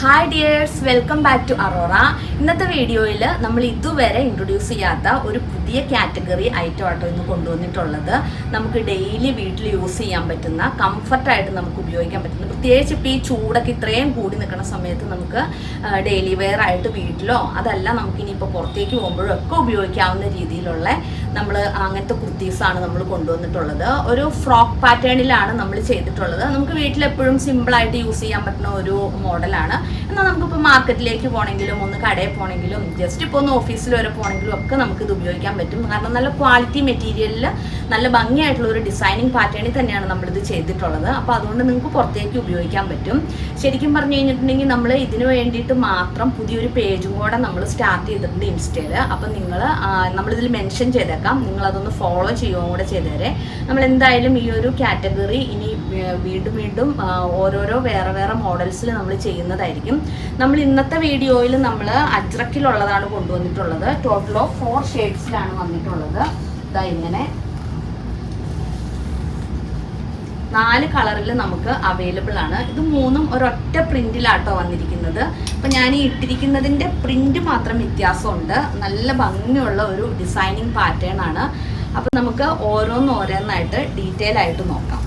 Hi dears welcome back to Aurora ഇന്നത്തെ വീഡിയോയിൽ നമ്മൾ ഇതുവരെ ഇൻട്രൊഡ്യൂസ് ചെയ്യാത്ത ഒരു പുതിയ കാറ്റഗറി ഐറ്റം ആട്ടോ ഇന്ന് കൊണ്ടുവന്നിട്ടുള്ളത്. നമുക്ക് ഡെയിലി വീട്ടിൽ യൂസ് ചെയ്യാൻ പറ്റുന്ന കംഫർട്ടായിട്ട് നമുക്ക് ഉപയോഗിക്കാൻ പറ്റുന്ന പ്രത്യേകിച്ച് ഇപ്പോൾ ഈ ചൂടൊക്കെ ഇത്രയും കൂടി നിൽക്കുന്ന സമയത്ത് നമുക്ക് ഡെയിലി വെയർ ആയിട്ട് വീട്ടിലോ അതല്ല നമുക്ക് ഇനിയിപ്പോൾ പുറത്തേക്ക് പോകുമ്പോഴും ഒക്കെ ഉപയോഗിക്കാവുന്ന രീതിയിലുള്ള നമ്മൾ അങ്ങനത്തെ കുർത്തീസാണ് നമ്മൾ കൊണ്ടുവന്നിട്ടുള്ളത്. ഒരു ഫ്രോക്ക് പാറ്റേണിലാണ് നമ്മൾ ചെയ്തിട്ടുള്ളത്. നമുക്ക് വീട്ടിലെപ്പോഴും സിമ്പിളായിട്ട് യൂസ് ചെയ്യാൻ പറ്റുന്ന ഒരു മോഡലാണ് എന്നാൽ നമുക്കിപ്പോൾ മാർക്കറ്റിലേക്ക് പോകണമെങ്കിലും ഒന്ന് കടയിൽ പോകണമെങ്കിലും ജസ്റ്റ് ഇപ്പോൾ ഒന്ന് ഓഫീസിൽ വരെ പോകണമെങ്കിലും ഒക്കെ നമുക്ക് ഇത് ഉപയോഗിക്കാൻ പറ്റും. കാരണം നല്ല ക്വാളിറ്റി മെറ്റീരിയലിൽ നല്ല ഭംഗിയായിട്ടുള്ള ഒരു ഡിസൈനിങ് പാറ്റേണിൽ തന്നെയാണ് നമ്മളിത് ചെയ്തിട്ടുള്ളത്. അപ്പോൾ അതുകൊണ്ട് നിങ്ങൾക്ക് പുറത്തേക്ക് ഉപയോഗിക്കാൻ പറ്റും. ശരിക്കും പറഞ്ഞു കഴിഞ്ഞിട്ടുണ്ടെങ്കിൽ നമ്മൾ ഇതിന് വേണ്ടിയിട്ട് മാത്രം പുതിയൊരു പേജും കൂടെ നമ്മൾ സ്റ്റാർട്ട് ചെയ്തിട്ടുണ്ട് ഇൻസ്റ്റയിൽ അപ്പം നിങ്ങൾ നമ്മളിതിൽ മെൻഷൻ ചെയ്തേക്കാം. നിങ്ങൾ അതൊന്ന് ഫോളോ ചെയ്യുകയും കൂടെ ചെയ്തേരെ. നമ്മൾ എന്തായാലും ഈ ഒരു കാറ്റഗറി ഇനി വീണ്ടും വീണ്ടും ഓരോരോ വേറെ വേറെ മോഡൽസിൽ നമ്മൾ ചെയ്യുന്നതായിരിക്കും. നമ്മൾ ഇന്നത്തെ വീഡിയോയിൽ നമ്മൾ അജ്രക്കിലുള്ളതാണ് കൊണ്ടുവന്നിട്ടുള്ളത്. ടോട്ടൽ ഓഫ് ഫോർ ഷെയ്ഡ്സിലാണ് വന്നിട്ടുള്ളത്. ഇതാ ഇങ്ങനെ. നാല് കളറിൽ നമുക്ക് അവൈലബിൾ ആണ്. ഇത് മൂന്നും ഒരൊറ്റ പ്രിന്റിലാട്ടോ വന്നിരിക്കുന്നത്. അപ്പം ഞാൻ ഈ ഇട്ടിരിക്കുന്നതിന്റെ പ്രിന്റ് മാത്രം വ്യത്യാസമുണ്ട്. നല്ല ഭംഗിയുള്ള ഒരു ഡിസൈനിങ് പാറ്റേൺ ആണ്. അപ്പം നമുക്ക് ഓരോന്നോരോന്നായിട്ട് ഡീറ്റെയിൽ ആയിട്ട് നോക്കാം.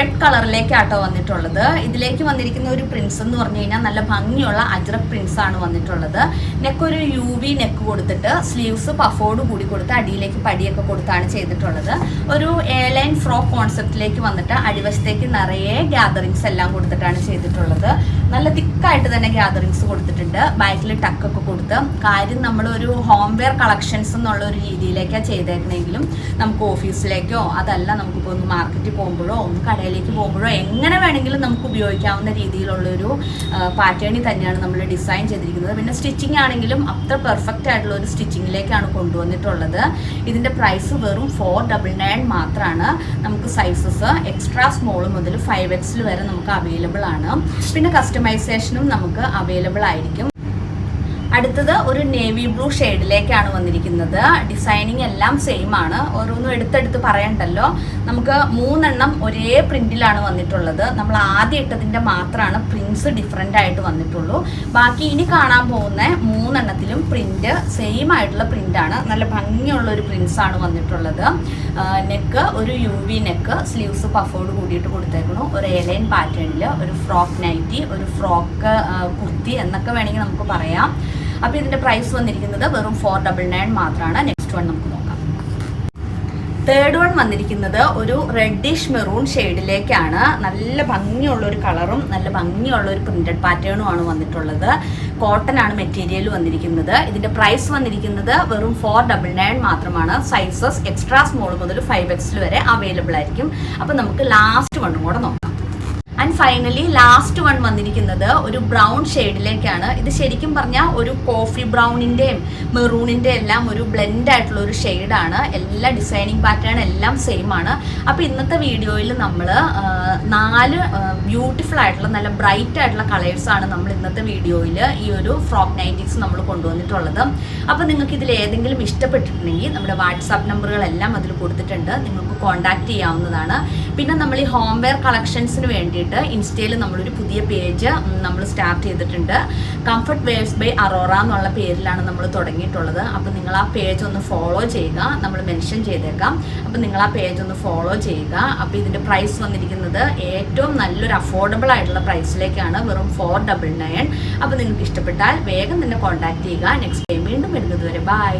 റെഡ് കളറിലേക്കാട്ടോ വന്നിട്ടുള്ളത്. ഇതിലേക്ക് വന്നിരിക്കുന്ന ഒരു പ്രിൻസ് എന്ന് പറഞ്ഞു കഴിഞ്ഞാൽ നല്ല ഭംഗിയുള്ള അജ്രക് പ്രിൻസ് ആണ് വന്നിട്ടുള്ളത്. നെക്ക് ഒരു യു വി നെക്ക് കൊടുത്തിട്ട് സ്ലീവ്സ് പഫോട് കൂടി കൊടുത്ത് അടിയിലേക്ക് പടിയൊക്കെ കൊടുത്താണ് ചെയ്തിട്ടുള്ളത്. ഒരു എയർലൈൻ ഫ്രോക്ക് കോൺസെപ്റ്റിലേക്ക് വന്നിട്ട് അടിവശത്തേക്ക് നിറയെ ഗ്യാതറിങ്സ് എല്ലാം കൊടുത്തിട്ടാണ് ചെയ്തിട്ടുള്ളത്. നല്ല തിക്കായിട്ട് തന്നെ ഗ്യാതറിങ്സ് കൊടുത്തിട്ടുണ്ട്. ബാക്കിൽ ടക്കൊക്കെ കൊടുത്ത്. കാര്യം നമ്മളൊരു ഹോം വെയർ കളക്ഷൻസ് എന്നുള്ള ഒരു രീതിയിലേക്കാണ് ചെയ്തേക്കണമെങ്കിലും നമുക്ക് ഓഫീസിലേക്കോ അതല്ല നമുക്കിപ്പോൾ ഒന്ന് മാർക്കറ്റിൽ പോകുമ്പോഴോ ഒന്ന് കടയിലേക്ക് പോകുമ്പോഴോ എങ്ങനെ വേണമെങ്കിലും നമുക്ക് ഉപയോഗിക്കാവുന്ന രീതിയിലുള്ളൊരു പാറ്റേണിൽ തന്നെയാണ് നമ്മൾ ഡിസൈൻ ചെയ്തിരിക്കുന്നത്. പിന്നെ സ്റ്റിച്ചിങ് ആണെങ്കിലും അത്ര പെർഫെക്റ്റ് ആയിട്ടുള്ള ഒരു സ്റ്റിച്ചിങ്ങിലേക്കാണ് കൊണ്ടുവന്നിട്ടുള്ളത്. ഇതിന്റെ പ്രൈസ് വെറും ഫോർ ഡബിൾ നയൻ മാത്രമാണ് നമുക്ക് സൈസസ് എക്സ്ട്രാ സ്മോൾ മുതൽ ഫൈവ് എക്സിൽ വരെ നമുക്ക് അവൈലബിൾ ആണ്. പിന്നെ കസ്റ്റമൈസേഷനും നമുക്ക് അവൈലബിൾ ആയിരിക്കും. അടുത്തത് ഒരു നേവി ബ്ലൂ ഷെയ്ഡിലേക്കാണ് വന്നിരിക്കുന്നത്. ഡിസൈനിങ് എല്ലാം സെയിം ആണ്. ഓരോന്നും എടുത്തെടുത്ത് പറയണ്ടല്ലോ. നമുക്ക് മൂന്നെണ്ണം ഒരേ പ്രിന്റിലാണ് വന്നിട്ടുള്ളത്. നമ്മൾ ആദ്യം ഇട്ടതിന്റെ മാത്രമാണ് പ്രിന്റ്സ് ഡിഫറെന്റ് ആയിട്ട് വന്നിട്ടുള്ളൂ. ബാക്കി ഇനി കാണാൻ പോകുന്ന മൂന്നെണ്ണത്തിലും പ്രിന്റ് സെയിം ആയിട്ടുള്ള പ്രിന്റാണ് നല്ല ഭംഗിയുള്ള ഒരു പ്രിന്റ്സ് ആണ് വന്നിട്ടുള്ളത്. നെക്ക് ഒരു യു വി നെക്ക് സ്ലീവ്സ് പഫോട് കൂടിയിട്ട് കൊടുത്തേക്കണു ഒരു എലൈൻ പാറ്റേണിൽ ഒരു ഫ്രോക്ക് നൈറ്റി ഒരു ഫ്രോക്ക് കുർത്തി എന്നൊക്കെ വേണമെങ്കിൽ നമുക്ക് പറയാം. അപ്പോൾ ഇതിന്റെ പ്രൈസ് വന്നിരിക്കുന്നത് വെറും ഫോർ ഡബിൾ നയൻ മാത്രമാണ് നെക്സ്റ്റ് വൺ നമുക്ക് നോക്കാം. തേർഡ് വൺ വന്നിരിക്കുന്നത് ഒരു റെഡിഷ് മെറൂൺ ഷെയ്ഡിലേക്കാണ് നല്ല ഭംഗിയുള്ള ഒരു കളറും നല്ല ഭംഗിയുള്ള ഒരു പ്രിന്റഡ് പാറ്റേണും ആണ് വന്നിട്ടുള്ളത്. കോട്ടൺ ആണ് മെറ്റീരിയൽ വന്നിരിക്കുന്നത്. ഇതിന്റെ പ്രൈസ് വന്നിരിക്കുന്നത് വെറും ഫോർ ഡബിൾ നയൻ മാത്രമാണ്. സൈസസ് എക്സ്ട്രാ സ്മോൾ മുതൽ ഫൈവ് എക്സിൽ വരെ അവൈലബിൾ ആയിരിക്കും. അപ്പം നമുക്ക് ലാസ്റ്റ് വണ്ണും കൂടെ നോക്കാം. ആൻഡ് ഫൈനലി ലാസ്റ്റ് വൺ വന്നിരിക്കുന്നത് ഒരു ബ്രൗൺ ഷെയ്ഡിലേക്കാണ് ഇത് ശരിക്കും പറഞ്ഞാൽ ഒരു കോഫി ബ്രൗണിന്റെയും മെറൂണിന്റെ എല്ലാം ഒരു ബ്ലെൻഡ് ആയിട്ടുള്ള ഒരു ഷെയ്ഡാണ് എല്ലാ ഡിസൈനിങ് പാറ്റേൺ എല്ലാം സെയിം ആണ്. അപ്പോൾ ഇന്നത്തെ വീഡിയോയിൽ നമ്മൾ നാല് ബ്യൂട്ടിഫുൾ ആയിട്ടുള്ള നല്ല ബ്രൈറ്റ് ആയിട്ടുള്ള കളേഴ്സാണ് നമ്മൾ ഇന്നത്തെ വീഡിയോയിൽ ഈ ഒരു ഫ്രോക്ക് നൈറ്റീസ് നമ്മൾ കൊണ്ടുവന്നിട്ടുള്ളത്. അപ്പോൾ നിങ്ങൾക്ക് ഇതിൽ ഏതെങ്കിലും ഇഷ്ടപ്പെട്ടിട്ടുണ്ടെങ്കിൽ നമ്മുടെ വാട്സാപ്പ് നമ്പറുകളെല്ലാം അതിൽ കൊടുത്തിട്ടുണ്ട്. നിങ്ങൾക്ക് കോൺടാക്ട് ചെയ്യാവുന്നതാണ്. പിന്നെ നമ്മൾ ഈ ഹോംവെയർ കളക്ഷൻസിന് വേണ്ടിയിട്ട് ഇൻസ്റ്റയിൽ നമ്മളൊരു പുതിയ പേജ് നമ്മൾ സ്റ്റാർട്ട് ചെയ്തിട്ടുണ്ട്. കംഫർട്ട് വേവ്സ് ബൈ അറോറ എന്നുള്ള പേരിലാണ് നമ്മൾ തുടങ്ങിയിട്ടുള്ളത്. അപ്പോൾ നിങ്ങൾ ആ പേജ് ഒന്ന് ഫോളോ ചെയ്യുക. നമ്മൾ മെൻഷൻ ചെയ്തേക്കാം. അപ്പോൾ നിങ്ങൾ ആ പേജ് ഒന്ന് ഫോളോ ചെയ്യുക. അപ്പോൾ ഇതിന്റെ പ്രൈസ് വന്നിരിക്കുന്നത് ഏറ്റവും നല്ലൊരു അഫോർഡബിൾ ആയിട്ടുള്ള പ്രൈസിലേക്കാണ് വെറും ഫോർ ഡബിൾ നയൻ അപ്പോൾ നിങ്ങൾക്ക് ഇഷ്ടപ്പെട്ടാൽ വേഗം തന്നെ കോൺടാക്ട് ചെയ്യുക. നെക്സ്റ്റ് ടൈം വീണ്ടും വരുന്നത് വരെ ബൈ